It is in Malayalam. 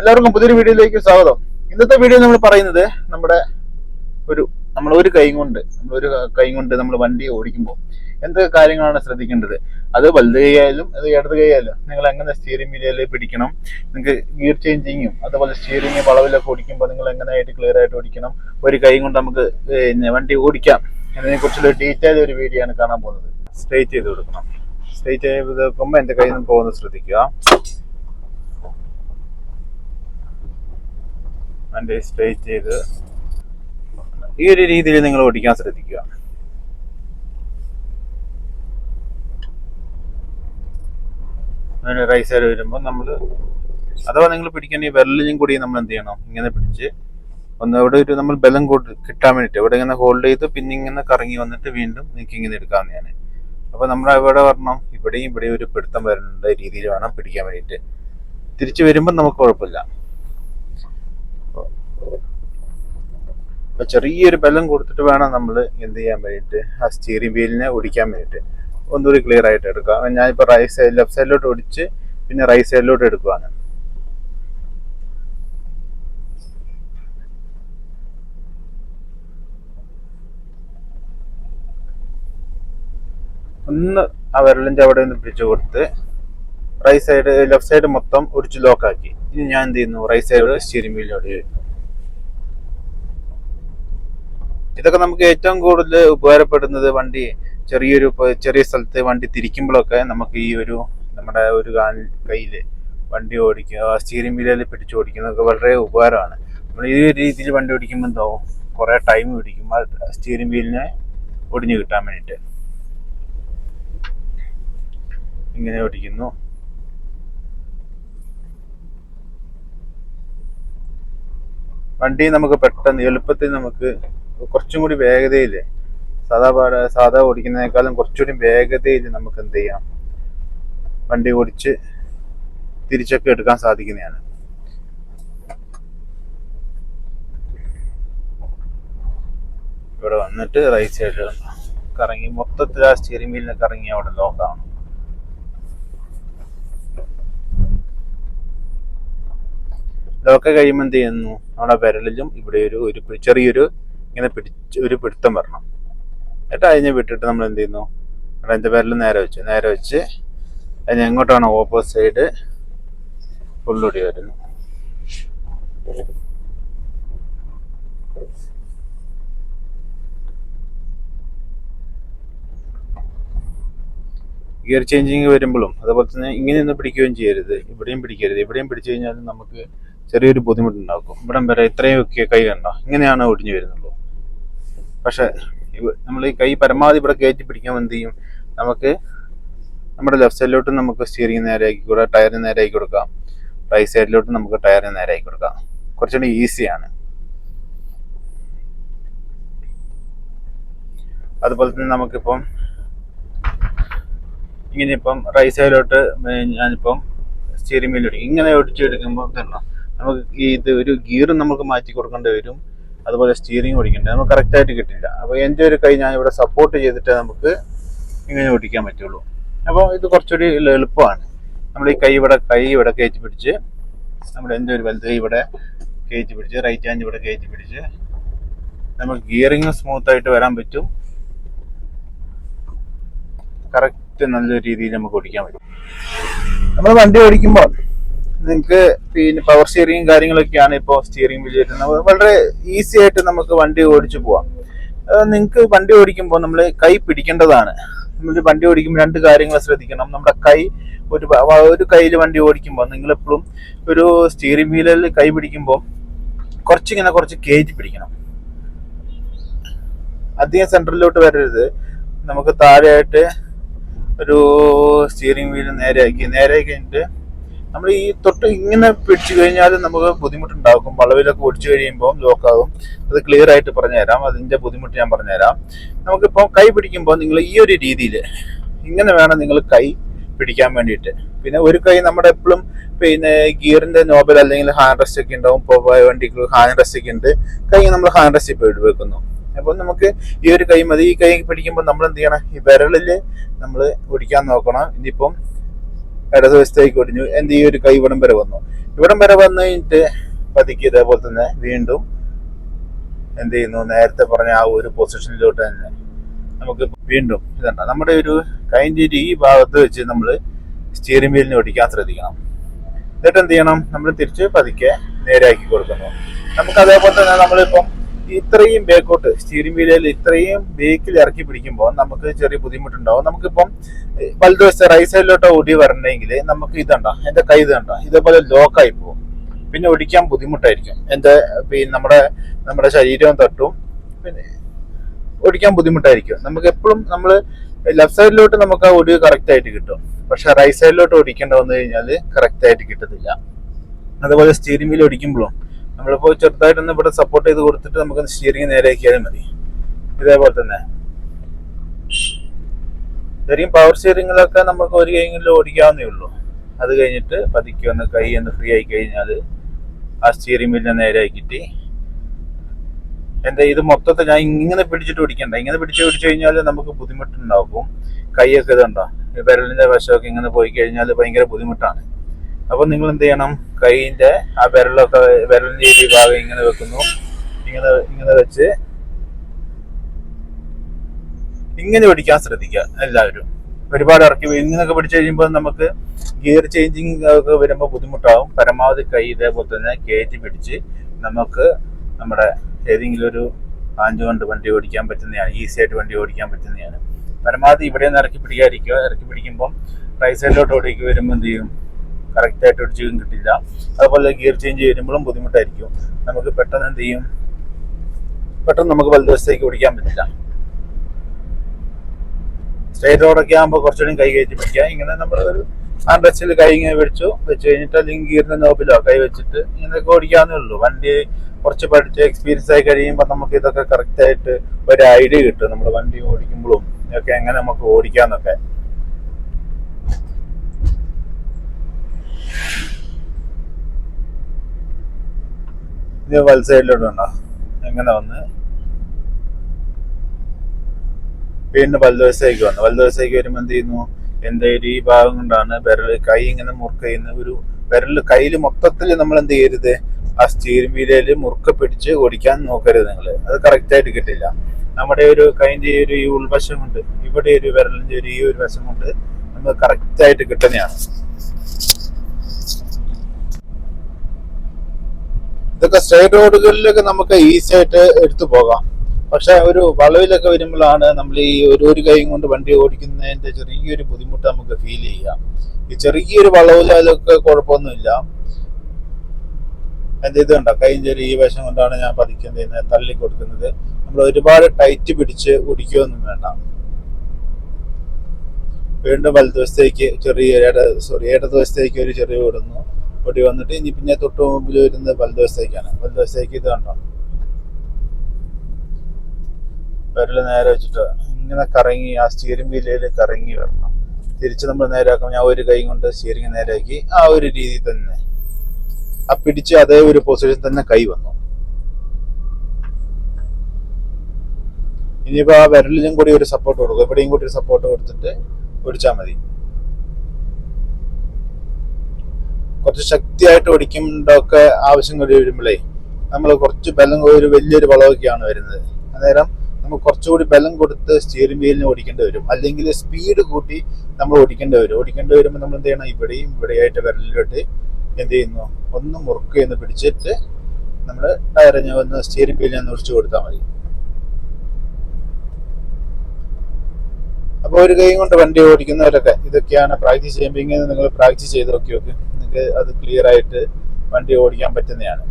എല്ലാവർക്കും പുതിയൊരു വീഡിയോയിലേക്ക് സ്വാഗതം. ഇന്നത്തെ വീഡിയോ നമ്മൾ പറയുന്നത് നമ്മുടെ ഒരു നമ്മൾ ഒരു കൈ കൊണ്ട് നമ്മൾ ഒരു കൈ കൊണ്ട് നമ്മൾ വണ്ടി ഓടിക്കുമ്പോൾ എന്തൊക്കെ കാര്യങ്ങളാണ് ശ്രദ്ധിക്കേണ്ടത്? അത് വലുത് കൈയായാലും അത് ഇടത് കൈയായാലും നിങ്ങൾ എങ്ങനെ സ്റ്റിയറിംഗ് വീലിൽ പിടിക്കണം? നിങ്ങൾക്ക് ഗിയർ ചേഞ്ചിങ്ങും അതുപോലെ സ്റ്റിയറിംഗ് വളവിലൊക്കെ ഓടിക്കുമ്പോൾ നിങ്ങൾ എങ്ങനെയായിട്ട് ക്ലിയർ ആയിട്ട് ഓടിക്കണം? ഒരു കൈ കൊണ്ട് നമുക്ക് പിന്നെ വണ്ടി ഓടിക്കാം. എന്നതിനെ കുറിച്ചുള്ള ഡീറ്റെയിൽ ഒരു വീഡിയോ ആണ് കാണാൻ പോകുന്നത്. സ്ട്രേറ്റ് ചെയ്ത് കൊടുക്കണം. സ്ട്രേറ്റ് ചെയ്ത് വെക്കുമ്പോൾ എന്റെ കയ്യിൽ നിന്ന് പോകുന്നത് ശ്രദ്ധിക്കുക. വണ്ടി സ്ട്രേറ്റ് ചെയ്ത് ഈ ഒരു രീതിയിൽ നിങ്ങൾ ഓടിക്കാൻ ശ്രദ്ധിക്കുക. റൈറ്റ് സൈഡ് വരുമ്പോൾ നമ്മൾ അഥവാ നിങ്ങൾ പിടിക്കുന്ന ഈ വിരലിലും കൂടി നമ്മൾ എന്ത് ചെയ്യണം? ഇങ്ങനെ പിടിച്ച് ഒന്ന് അവിടെ ഒരു നമ്മൾ ബലം കൂട്ടി കിട്ടാൻ വേണ്ടിയിട്ട് ഇവിടെ ഇങ്ങനെ ഹോൾഡ് ചെയ്ത് പിന്നെ ഇങ്ങനെ കറങ്ങി വന്നിട്ട് വീണ്ടും നിങ്ങൾക്ക് ഇങ്ങനെ എടുക്കാവുന്നതാണ്. അപ്പോൾ നമ്മൾ ഇവിടെ വരണം? ഇവിടെയും ഇവിടെയും ഒരു പിടുത്തം വരേണ്ട രീതിയിൽ വേണം പിടിക്കാൻ വേണ്ടിയിട്ട്. തിരിച്ചു വരുമ്പോൾ നമുക്ക് കുഴപ്പമില്ല. അപ്പൊ ചെറിയൊരു ബലം കൊടുത്തിട്ട് വേണം നമ്മൾ എന്ത് ചെയ്യാൻ വേണ്ടിയിട്ട്? ആ സ്റ്റിയറിംഗ് വീലിനെ ഓടിക്കാൻ വേണ്ടിയിട്ട്. ഒന്നുകൂടി ക്ലിയർ ആയിട്ട് എടുക്കാം. ഞാനിപ്പോൾ റൈറ്റ് സൈഡ് ലെഫ്റ്റ് സൈഡിലോട്ട് ഓടിച്ച് പിന്നെ റൈറ്റ് സൈഡിലോട്ട് എടുക്കുവാണ്. ഒന്ന് ആ വിരലിന്റെ അവിടെ നിന്ന് പിടിച്ചു കൊടുത്ത് റൈറ്റ് സൈഡ് ലെഫ്റ്റ് സൈഡ് മൊത്തം ഒടിച്ച് ലോക്കാക്കി ഇനി ഞാൻ എന്ത് ചെയ്യുന്നു? റൈറ്റ് സൈഡ് സ്റ്റിയറിംഗ് വീലിനോട് ഇതൊക്കെ നമുക്ക് ഏറ്റവും കൂടുതൽ ഉപകാരപ്പെടുന്നത് വണ്ടി ചെറിയൊരു ചെറിയ സ്ഥലത്ത് വണ്ടി തിരിക്കുമ്പോഴൊക്കെ നമുക്ക് ഈ ഒരു നമ്മുടെ ഒരു കയ്യിൽ വണ്ടി ഓടിക്കുക സ്റ്റിയറിംഗ് വീലിൽ പിടിച്ച് ഓടിക്കുന്നതൊക്കെ വളരെ ഉപകാരമാണ്. നമ്മൾ ഈ രീതിയിൽ വണ്ടി ഓടിക്കുമ്പോൾ എന്താവും? കുറേ ടൈം പിടിക്കും. ആ സ്റ്റിയറിംഗ് വീലിനെ ഒടിഞ്ഞു കിട്ടാൻ വേണ്ടിയിട്ട്. ഇങ്ങനെ ഓടിക്കുന്നു. വണ്ടി നമുക്ക് പെട്ടെന്ന് എളുപ്പത്തിൽ നമുക്ക് കുറച്ചും കൂടി വേഗതയിൽ സാധാ സാധാ ഓടിക്കുന്നതിനേക്കാളും കുറച്ചുകൂടി വേഗതയിൽ നമുക്ക് എന്ത് ചെയ്യാം? വണ്ടി ഓടിച്ച് തിരിച്ചൊക്കെ എടുക്കാൻ സാധിക്കുന്നതാണ്. ഇവിടെ വന്നിട്ട് റൈറ്റ് സൈഡിൽ കറങ്ങി മൊത്തത്തിൽ ആ സ്റ്റിയറിംഗ് വീലിനെ കറങ്ങി അവിടെ ലോക്കാണ് ഇതൊക്കെ കഴിയുമ്പോൾ എന്ത് ചെയ്യുന്നു? നമ്മുടെ വിരലിലും ഇവിടെ ഒരു ഒരു ചെറിയൊരു ഇങ്ങനെ പിടിച്ച് ഒരു പിടുത്തം വരണം. എന്നിട്ട് അതിനെ വിട്ടിട്ട് നമ്മൾ എന്ത് ചെയ്യുന്നു? അവിടെ എന്റെ വിരൽ നേരെ വെച്ചു നേരെ വെച്ച് അതിന് എങ്ങോട്ടാണ്? ഓപ്പോസ് സൈഡ് ഫുള്ളൊടി വരുന്നു. ഗിയർ ചേഞ്ചിങ് വരുമ്പോഴും അതുപോലെ തന്നെ ഇങ്ങനെയൊന്നും പിടിക്കുകയും ചെയ്യരുത്. ഇവിടെയും പിടിക്കരുത്. ഇവിടെയും പിടിച്ചു കഴിഞ്ഞാൽ നമുക്ക് ചെറിയൊരു ബുദ്ധിമുട്ടുണ്ടാക്കും. ഇവിടം വരെ ഇത്രയും ഒക്കെ കൈ കണ്ടോ? ഇങ്ങനെയാണ് ഒടിഞ്ഞു വരുന്നുള്ളൂ. പക്ഷെ നമ്മൾ ഈ കൈ പരമാവധി ഇവിടെ കയറ്റി പിടിക്കാൻ എന്ത് ചെയ്യും? നമുക്ക് നമ്മുടെ ലെഫ്റ്റ് സൈഡിലോട്ട് നമുക്ക് സ്റ്റിയറിംഗ് നേരെ ആക്കി കൊടുക്കാം ടയറിന് നേരെ ആക്കി കൊടുക്കാം റൈറ്റ് സൈഡിലോട്ട് നമുക്ക് ടയറിന് നേരെ ആക്കി കൊടുക്കാം. കുറച്ചുകൂടി ഈസിയാണ് അതുപോലെ തന്നെ നമുക്കിപ്പം ഇങ്ങനെ ഇപ്പം റൈറ്റ് സൈഡിലോട്ട് ഞാനിപ്പം സ്റ്റിയറിംഗ് വീൽ ഇങ്ങനെ ഒടിച്ചെടുക്കുമ്പോൾ തന്നെ നമുക്ക് ഈ ഇത് ഒരു ഗിയർ നമുക്ക് മാറ്റി കൊടുക്കേണ്ടി വരും. അതുപോലെ സ്റ്റിയറിംഗ് ഓടിക്കേണ്ടത് നമുക്ക് കറക്റ്റായിട്ട് കിട്ടില്ല അപ്പോൾ എന്റെ ഒരു കൈ ഞാൻ ഇവിടെ സപ്പോർട്ട് ചെയ്തിട്ട് നമുക്ക് ഇങ്ങനെ ഓടിക്കാൻ പറ്റുള്ളൂ. അപ്പോൾ ഇത് കുറച്ചുകൂടി എളുപ്പമാണ്. നമ്മൾ ഈ കൈ ഇവിടെ കൈ ഇവിടെ കയറ്റി പിടിച്ച് നമ്മൾ എന്റെ ഒരു വലുത് ഇവിടെ കയറ്റി പിടിച്ച് റൈറ്റ് ഹാൻഡ് ഇവിടെ കയറ്റി പിടിച്ച് നമുക്ക് ഗിയറിങ് സ്മൂത്ത് ആയിട്ട് വരാൻ പറ്റും. കറക്റ്റ് നല്ല രീതിയിൽ നമുക്ക് ഓടിക്കാൻ പറ്റും. നമ്മൾ വണ്ടി ഓടിക്കുമ്പോൾ നിങ്ങൾക്ക് പിന്നെ പവർ സ്റ്റിയറിംഗ് കാര്യങ്ങളൊക്കെയാണ് ഇപ്പോൾ സ്റ്റിയറിംഗ് വീൽ വരുന്നത്. വളരെ ഈസി ആയിട്ട് നമുക്ക് വണ്ടി ഓടിച്ചു പോവാം. നിങ്ങൾക്ക് വണ്ടി ഓടിക്കുമ്പോൾ നമ്മൾ കൈ പിടിക്കേണ്ടതാണ്. നമ്മൾ വണ്ടി ഓടിക്കുമ്പോൾ രണ്ട് കാര്യങ്ങൾ ശ്രദ്ധിക്കണം. നമ്മുടെ കൈ ഒരു ഒരു കയ്യിൽ വണ്ടി ഓടിക്കുമ്പോൾ നിങ്ങൾ എപ്പോഴും ഒരു സ്റ്റിയറിംഗ് വീലിൽ കൈ പിടിക്കുമ്പോൾ കുറച്ചിങ്ങനെ കുറച്ച് കേജ് പിടിക്കണം. അധികം സെൻട്രലിലോട്ട് വരരുത്. നമുക്ക് താഴെയായിട്ട് ഒരു സ്റ്റിയറിംഗ് വീൽ നേരെയാക്കി. നേരെയാക്കി കഴിഞ്ഞിട്ട് നമ്മൾ ഈ തൊട്ട് ഇങ്ങനെ പിടിച്ചു കഴിഞ്ഞാൽ നമുക്ക് ബുദ്ധിമുട്ടുണ്ടാകും. വളവിലൊക്കെ ഒടിച്ചു കഴിയുമ്പോൾ ലോക്കാകും അത് ക്ലിയർ ആയിട്ട് പറഞ്ഞുതരാം. അതിന്റെ ബുദ്ധിമുട്ട് ഞാൻ പറഞ്ഞുതരാം. നമുക്കിപ്പോൾ കൈ പിടിക്കുമ്പോൾ നിങ്ങൾ ഈ ഒരു രീതിയിൽ ഇങ്ങനെ വേണം നിങ്ങൾ കൈ പിടിക്കാൻ വേണ്ടിയിട്ട്. പിന്നെ ഒരു കൈ നമ്മുടെ എപ്പോഴും പിന്നെ ഗിയറിന്റെ നോബൽ അല്ലെങ്കിൽ ഹാൻഡ് റെസ്റ്റ് ഒക്കെ ഉണ്ടാവും. ഇപ്പോൾ വണ്ടിക്ക് ഹാൻഡ് റെസ്റ്റ് ഒക്കെ ഉണ്ട്. കൈ നമ്മൾ ഹാൻഡ് റെസ്റ്റ് ഇപ്പോൾ വെക്കുന്നു അപ്പോൾ നമുക്ക് ഈ ഒരു കൈ മതി. ഈ കൈ പിടിക്കുമ്പോൾ നമ്മൾ എന്ത് ചെയ്യണം? ഈ വിരലിൽ നമ്മൾ ഓടിക്കാൻ നോക്കണം. ഇനിയിപ്പം ഇടതുവശത്തേക്ക് ഒടിഞ്ഞു. എന്റെ ഈ ഒരു കൈ ഇവിടം വരെ വന്നു. ഇവിടം വരെ വന്നു കഴിഞ്ഞിട്ട് പതുക്കി ഇതേപോലെ തന്നെ വീണ്ടും എന്ത് ചെയ്യുന്നു? നേരത്തെ പറഞ്ഞ ആ ഒരു പൊസിഷനിലോട്ട് തന്നെ നമുക്ക് വീണ്ടും ഇതുണ്ട് നമ്മുടെ ഒരു കൈന്റെ ഈ ഭാഗത്ത് വെച്ച് നമ്മൾ സ്റ്റിയറിംഗ് വീലിനെ ഒടിക്കാൻ ശ്രദ്ധിക്കണം. എന്നിട്ട് എന്ത് ചെയ്യണം? നമ്മൾ തിരിച്ച് പതുക്കെ നേരെയാക്കി കൊടുക്കുന്നു. നമുക്ക് അതേപോലെ തന്നെ നമ്മളിപ്പം ഇത്രയും ബേക്കോട്ട് സ്റ്റീറിംഗ് വീലിൽ ഇത്രയും ബേക്കിൽ ഇറക്കി പിടിക്കുമ്പോൾ നമുക്ക് ചെറിയ ബുദ്ധിമുട്ടുണ്ടാവും. നമുക്കിപ്പം വലതുവശത്തെ റൈറ്റ് സൈഡിലോട്ട് ഓടി വരണമെങ്കിൽ നമുക്ക് ഇതണ്ട എന്റെ കൈ ഇതുണ്ടോ ഇതേപോലെ ലോക്കായി പോകും. പിന്നെ ഓടിക്കാൻ ബുദ്ധിമുട്ടായിരിക്കും. എന്റെ പിന്നെ നമ്മുടെ നമ്മുടെ ശരീരവും തട്ടും പിന്നെ ഓടിക്കാൻ ബുദ്ധിമുട്ടായിരിക്കും. നമുക്ക് എപ്പോഴും നമ്മൾ ലെഫ്റ്റ് സൈഡിലോട്ട് നമുക്ക് ആ ഒടിവ് കറക്റ്റ് ആയിട്ട് കിട്ടും. പക്ഷെ റൈറ്റ് സൈഡിലോട്ട് ഒടിക്കേണ്ട വന്നു കഴിഞ്ഞാൽ കറക്റ്റ് ആയിട്ട് കിട്ടത്തില്ല. അതുപോലെ സ്റ്റീറിംഗ് വീൽ ഒടിക്കുമ്പോഴും നമ്മളിപ്പോൾ ചെറുതായിട്ടൊന്ന് ഇവിടെ സപ്പോർട്ട് ചെയ്ത് കൊടുത്തിട്ട് നമുക്ക് സ്റ്റിയറിംഗ് നേരെയാക്കിയാലും മതി. ഇതേപോലെ തന്നെ. ശരിക്കും പവർ സ്റ്റിയറിംഗിലൊക്കെ നമുക്ക് ഒരു കൈയെങ്കിലും ഓടിക്കാവുന്നേ ഉള്ളൂ. അത് കഴിഞ്ഞിട്ട് പതുക്കെ ഒന്ന് കൈ ഒന്ന് ഫ്രീ ആയി കഴിഞ്ഞാൽ ആ സ്റ്റിയറിംഗ് വീലിനെ നേരെയാക്കിയിട്ട് എന്താ ഇത് മൊത്തത്തിൽ ഞാൻ ഇങ്ങനെ പിടിച്ചിട്ട് ഓടിക്കണ്ട. ഇങ്ങനെ പിടിച്ച് പിടിച്ചു കഴിഞ്ഞാൽ നമുക്ക് ബുദ്ധിമുട്ടുണ്ടാകും. കൈയൊക്കെ ഇതുണ്ടോ? വിരലിന്റെ വശമൊക്കെ ഇങ്ങനെ പോയി കഴിഞ്ഞാൽ ഭയങ്കര ബുദ്ധിമുട്ടാണ്. അപ്പൊ നിങ്ങൾ എന്ത് ചെയ്യണം കൈയിന്റെ ആ വിരലൊക്കെ വിരലിന്റെ ഈ ഭാഗം ഇങ്ങനെ വെക്കുന്നു. ഇങ്ങനെ ഇങ്ങനെ വെച്ച് ഇങ്ങനെ പിടിക്കാൻ ശ്രദ്ധിക്കുക എല്ലാവരും. ഒരുപാട് ഇറക്കി. ഇങ്ങനെയൊക്കെ പിടിച്ചു കഴിയുമ്പോൾ നമുക്ക് ഗിയർ ചേഞ്ചിങ് ഒക്കെ വരുമ്പോൾ ബുദ്ധിമുട്ടാവും. പരമാവധി കൈ ഇതേപോലെ തന്നെ കയറ്റി പിടിച്ച് നമുക്ക് നമ്മുടെ ഏതെങ്കിലും ഒരു പാഞ്ചു കൊണ്ട് വണ്ടി ഓടിക്കാൻ പറ്റുന്നതാണ്. ഈസി ആയിട്ട് വണ്ടി ഓടിക്കാൻ പറ്റുന്നതാണ്. പരമാവധി ഇവിടെ നിന്ന് ഇറക്കി പിടിക്കാതിരിക്കുക. ഇറക്കി പിടിക്കുമ്പം റൈറ്റ് സൈഡിലോട്ട് ഓടിക്ക് വരുമ്പോൾ എന്ത് ചെയ്യും? കറക്റ്റ് ഒരു ഒടിച്ചും കിട്ടില്ല. അതുപോലെ ഗിയർ ചേഞ്ച് വരുമ്പോഴും ബുദ്ധിമുട്ടായിരിക്കും. നമുക്ക് പെട്ടെന്ന് എന്ത് ചെയ്യും? പെട്ടെന്ന് നമുക്ക് വലതുവശത്തേക്ക് ഓടിക്കാൻ പറ്റില്ല. സ്ട്രേറ്റ് റോഡൊക്കെ ആകുമ്പോൾ കുറച്ചുകൂടി കൈ കയറ്റി പിടിക്കുക ഇങ്ങനെ നമ്മൾ ഒരു ഹാൻഡ് കൈ ഇങ്ങനെ പിടിച്ചു. വെച്ച് കഴിഞ്ഞിട്ട് അല്ലെങ്കിൽ ഗിയറിന്റെ നോബിലോ കൈ വെച്ചിട്ട് ഇങ്ങനെയൊക്കെ ഓടിക്കാവുന്നേ ഉള്ളൂ. വണ്ടി കുറച്ച് പഠിച്ച് എക്സ്പീരിയൻസ് ആയി കഴിയുമ്പോൾ നമുക്ക് ഇതൊക്കെ കറക്റ്റായിട്ട് ഒരു ഐഡിയ കിട്ടും. നമ്മൾ വണ്ടി ഓടിക്കുമ്പോഴും ഒക്കെ എങ്ങനെ നമുക്ക് ഓടിക്കാന്നൊക്കെ. ഇത് വൽ സൈഡിലോട്ട് എങ്ങനെ വന്ന്. വീണ്ടും വലതുവശത്തേക്ക് വന്നു. വലതുവശത്തേക്ക് വരുമ്പോൾ എന്ത് ചെയ്യുന്നു? എന്തായാലും ഈ ഭാഗം കൊണ്ടാണ് വിരൽ കൈ ഇങ്ങനെ മുറുക്ക ചെയ്യുന്ന ഒരു വിരൽ കയ്യിൽ മൊത്തത്തിൽ നമ്മൾ എന്ത് ചെയ്യരുത്? ആ സ്റ്റീറിംഗ് വീലയിൽ മുറുക്ക പിടിച്ച് ഓടിക്കാൻ നോക്കരുത് നിങ്ങൾ അത് കറക്റ്റ് ആയിട്ട് കിട്ടില്ല. നമ്മുടെ ഒരു കൈന്റെ ഒരു ഈ ഉൾവശം കൊണ്ട് ഇവിടെ ഒരു വിരലിന്റെ ഒരു ഈ ഒരു വശം കൊണ്ട് നമ്മൾ കറക്റ്റായിട്ട് കിട്ടുന്നതാണ്. ഇതൊക്കെ സ്റ്റേറ്റ് റോഡുകളിലൊക്കെ നമുക്ക് ഈസി ആയിട്ട് എടുത്തു പോകാം. പക്ഷെ ഒരു വളവിലൊക്കെ വരുമ്പോഴാണ് നമ്മൾ ഈ ഒരു ഒരു കൈയും കൊണ്ട് വണ്ടി ഓടിക്കുന്നതിന്റെ ചെറിയൊരു ബുദ്ധിമുട്ട് നമുക്ക് ഫീൽ ചെയ്യാം. ഈ ചെറിയൊരു വളവിലൊക്കെ കുഴപ്പമൊന്നുമില്ല. എന്ത് ഇത് കൈയും ചെറിയ ഈ വശം കൊണ്ടാണ് ഞാൻ പതിക്കുന്നത് തള്ളി കൊടുക്കുന്നത്. നമ്മൾ ഒരുപാട് ടൈറ്റ് പിടിച്ച് ഓടിക്കുകയൊന്നും വേണ്ട. വീണ്ടും വലതുവശത്തേക്ക് ചെറിയ സോറി ഇടതുവശത്തേക്ക് ഒരു ചെറിയ വിടുന്നു പൊടി വന്നിട്ട് ഇനി പിന്നെ തൊട്ട് മുമ്പിൽ വരുന്നത് വലതുവശത്തേക്കാണ്. വലതുവശത്തേക്ക് ഇത് കണ്ടോ? വിരൽ നേരെ വെച്ചിട്ട് ഇങ്ങനെ കറങ്ങി ആ സ്റ്റിയറിംഗ് വീലിൽ കറങ്ങി വരണം. തിരിച്ച് നമ്മൾ നേരെയാക്കുമ്പോൾ ഞാൻ ഒരു കൈ കൊണ്ട് സ്റ്റിയറിംഗ് നേരെയാക്കി ആ ഒരു രീതി തന്നെ. ആ പിടിച്ച് അതേ ഒരു പൊസിഷൻ തന്നെ കൈ വന്നു. ഇനിയിപ്പോ ആ വിരലിലും കൂടി ഒരു സപ്പോർട്ട് കൊടുക്കും. എവിടെയും കൂടി ഒരു സപ്പോർട്ട് കൊടുത്തിട്ട് ഓടിച്ചാൽ മതി. കുറച്ച് ശക്തിയായിട്ട് ഓടിക്കുമ്പോഴൊക്കെ ആവശ്യം കൂടി വരുമ്പോഴേ നമ്മൾ കുറച്ച് ബലം ഒരു വലിയൊരു വളവൊക്കെയാണ് വരുന്നത്. അന്നേരം നമ്മൾ കുറച്ചുകൂടി ബലം കൊടുത്ത് സ്റ്റിയറിംഗ് വീലിന് ഓടിക്കേണ്ടി വരും. അല്ലെങ്കിൽ സ്പീഡ് കൂട്ടി നമ്മൾ ഓടിക്കേണ്ടി വരും. ഓടിക്കേണ്ടി വരുമ്പോൾ നമ്മൾ എന്ത് ചെയ്യണം? ഇവിടെയും ഇവിടെയായിട്ട് വിരലിലോട്ട് എന്ത് ചെയ്യുന്നു? ഒന്ന് മുറുക്ക് എന്ന് പിടിച്ചിട്ട് നമ്മൾ ടയറിന് ഒന്ന് സ്റ്റിയറിംഗ് വീലിനെ ഒഴിച്ചു കൊടുത്താൽ മതി. അപ്പോൾ ഒരു കൈ കൊണ്ട് വണ്ടി ഓടിക്കുന്നവരൊക്കെ ഇതൊക്കെയാണ് പ്രാക്ടീസ് ചെയ്യുമ്പോൾ ഇങ്ങനെ നിങ്ങൾ പ്രാക്ടീസ് ചെയ്ത് നോക്കി നോക്ക്. അത് ക്ലിയർ ആയിട്ട് വണ്ടി ഓടിക്കാൻ പറ്റുന്നതാണ്.